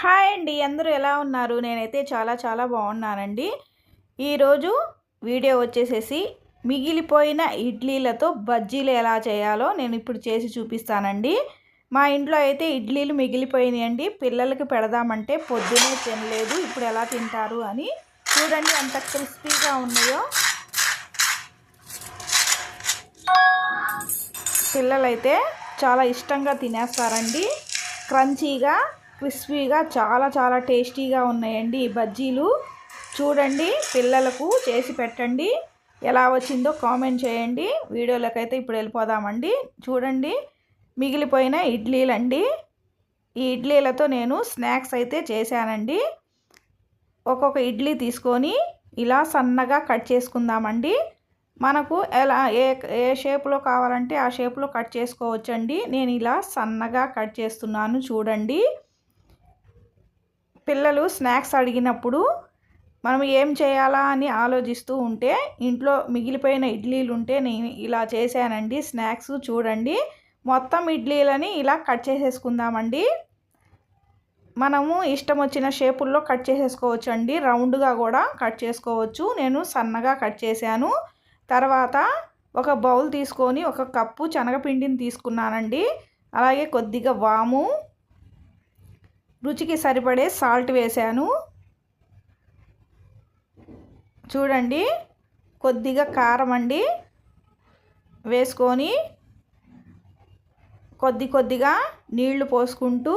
Hi అండి అందరూ ఎలా ఉన్నారు? నేనైతే చాలా చాలా బాగున్నానండి. ఈరోజు వీడియో వచ్చేసేసి మిగిలిపోయిన ఇడ్లీలతో బజ్జీలు ఎలా చేయాలో నేను ఇప్పుడు చేసి చూపిస్తానండి. మా ఇంట్లో అయితే ఇడ్లీలు మిగిలిపోయినాయండి. పిల్లలకి పెడదామంటే పొద్దునే తినలేదు ఇప్పుడు ఎలా తింటారు అని చూడండి ఎంత క్రిస్పీగా ఉన్నాయో. పిల్లలైతే చాలా ఇష్టంగా తినేస్తారండి. క్రంచీగా క్రిస్పీగా చాలా చాలా టేస్టీగా ఉన్నాయండి ఈ బజ్జీలు. చూడండి పిల్లలకు చేసి పెట్టండి. ఎలా వచ్చిందో కామెంట్ చేయండి. వీడియోలకైతే ఇప్పుడు వెళ్ళిపోదామండి. చూడండి మిగిలిపోయిన ఇడ్లీలండి. ఈ ఇడ్లీలతో నేను స్నాక్స్ అయితే చేశానండి. ఒక్కొక్క ఇడ్లీ తీసుకొని ఇలా సన్నగా కట్ చేసుకుందామండి. మనకు ఎలా ఏ ఏ షేప్లో కావాలంటే ఆ షేప్లో కట్ చేసుకోవచ్చండి. నేను ఇలా సన్నగా కట్ చేస్తున్నాను చూడండి. పిల్లలు స్నాక్స్ అడిగినప్పుడు మనం ఏం చేయాలా అని ఆలోచిస్తూ ఉంటే ఇంట్లో మిగిలిపోయిన ఇడ్లీలు ఉంటే నేను ఇలా చేశానండి స్నాక్స్ చూడండి. మొత్తం ఇడ్లీలని ఇలా కట్ చేసేసుకుందామండి. మనము ఇష్టం వచ్చిన షేపుల్లో కట్ చేసేసుకోవచ్చు అండి రౌండ్గా కూడా కట్ చేసుకోవచ్చు. నేను సన్నగా కట్ చేశాను. తర్వాత ఒక బౌల్ తీసుకొని ఒక కప్పు శనగపిండిని తీసుకున్నానండి. అలాగే కొద్దిగా వాము రుచికి సరిపడే సాల్ట్ వేశాను చూడండి కొద్దిగా కారం అండి. వేసుకొని కొద్ది కొద్దిగా నీళ్ళు పోసుకుంటూ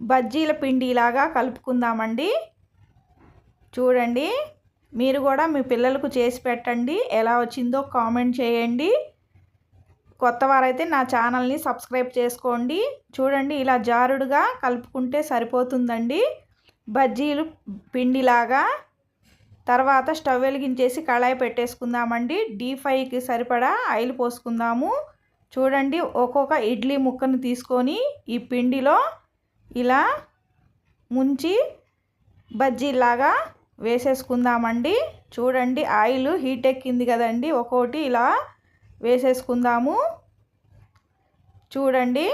బజ్జీల పిండిలాగా కలుపుకుందామండి. చూడండి మీరు కూడా మీ పిల్లలకు చేసి పెట్టండి. ఎలా వచ్చిందో కామెంట్ చేయండి. కొత్త వారైతే నా ఛానల్ని సబ్స్క్రైబ్ చేసుకోండి. చూడండి ఇలా జారుడుగా కలుపుకుంటే సరిపోతుందండి. బజ్జీలు పిండిలాగా. తర్వాత స్టవ్ వెలిగించేసి కళాయి పెట్టేసుకుందామండి. డీప్ ఫ్రైకి సరిపడా ఆయిల్ పోసుకుందాము. చూడండి ఒక్కొక్క ఇడ్లీ ముక్కను తీసుకొని ఈ పిండిలో ఇలా ముంచి బజ్జీలాగా వేసేసుకుందామండి. చూడండి ఆయిల్ హీట్ ఎక్కింది కదండి. ఒక్కోటి ఇలా వేసేసుకుందాము. చూడండి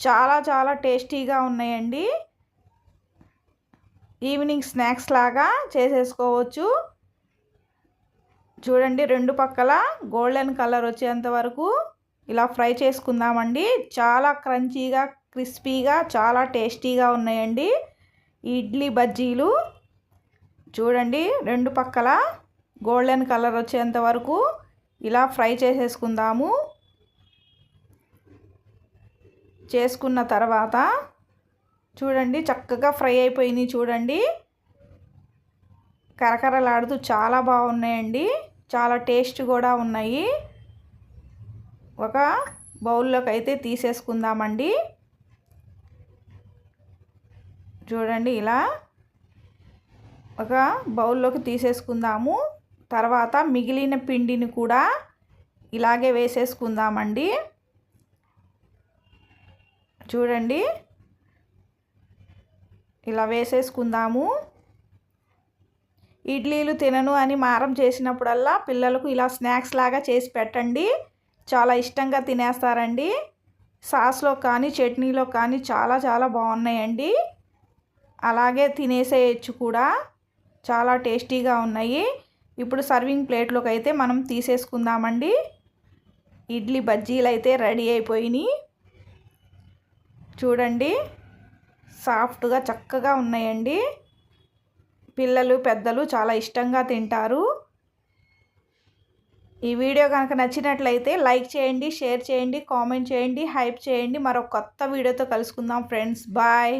చాలా చాలా టేస్టీగా ఉన్నాయండి. ఈవినింగ్ స్నాక్స్ లాగా చేసేసుకోవచ్చు. చూడండి రెండు పక్కల గోల్డెన్ కలర్ వచ్చేంత వరకు ఇలా ఫ్రై చేసుకుందామండి. చాలా క్రంచీగా క్రిస్పీగా చాలా టేస్టీగా ఉన్నాయండి ఇడ్లీ బజ్జీలు. చూడండి రెండు పక్కల గోల్డెన్ కలర్ వచ్చేంత వరకు ఇలా ఫ్రై చేసేసుకుందాము. చేసుకున్న తర్వాత చూడండి చక్కగా ఫ్రై అయిపోయినాయి చూడండి. కరకరలాడుతూ చాలా బాగున్నాయండి. చాలా టేస్ట్ కూడా ఉన్నాయి. ఒక బౌల్లోకి అయితే తీసేసుకుందామండి. చూడండి ఇలా ఒక బౌల్లోకి తీసేసుకుందాము. తర్వాత మిగిలిన పిండిని కూడా ఇలాగే వేసేసుకుందామండి. చూడండి. ఇలా వేసేసుకుందాము. ఇడ్లీలు తినను అని మారం చేసినప్పుడల్లా పిల్లలకు ఇలా స్నాక్స్ లాగా చేసి పెట్టండి. చాలా ఇష్టంగా తినేస్తారండి. సాస్లో కానీ చట్నీలో కానీ చాలా చాలా బాగున్నాయండి. అలాగే తినేసేయచ్చు కూడా. చాలా టేస్టీగా ఉన్నాయి. ఇప్పుడు సర్వింగ్ ప్లేట్లోకి అయితే మనం తీసేసుకుందామండి. ఇడ్లీ బజ్జీలు అయితే రెడీ అయిపోయినాయి. చూడండి సాఫ్ట్గా చక్కగా ఉన్నాయండి. పిల్లలు పెద్దలు చాలా ఇష్టంగా తింటారు. ఈ వీడియో కనుక నచ్చినట్లయితే లైక్ చేయండి షేర్ చేయండి కామెంట్ చేయండి హైప్ చేయండి. మరో కొత్త వీడియోతో కలుసుకుందాం ఫ్రెండ్స్. బాయ్.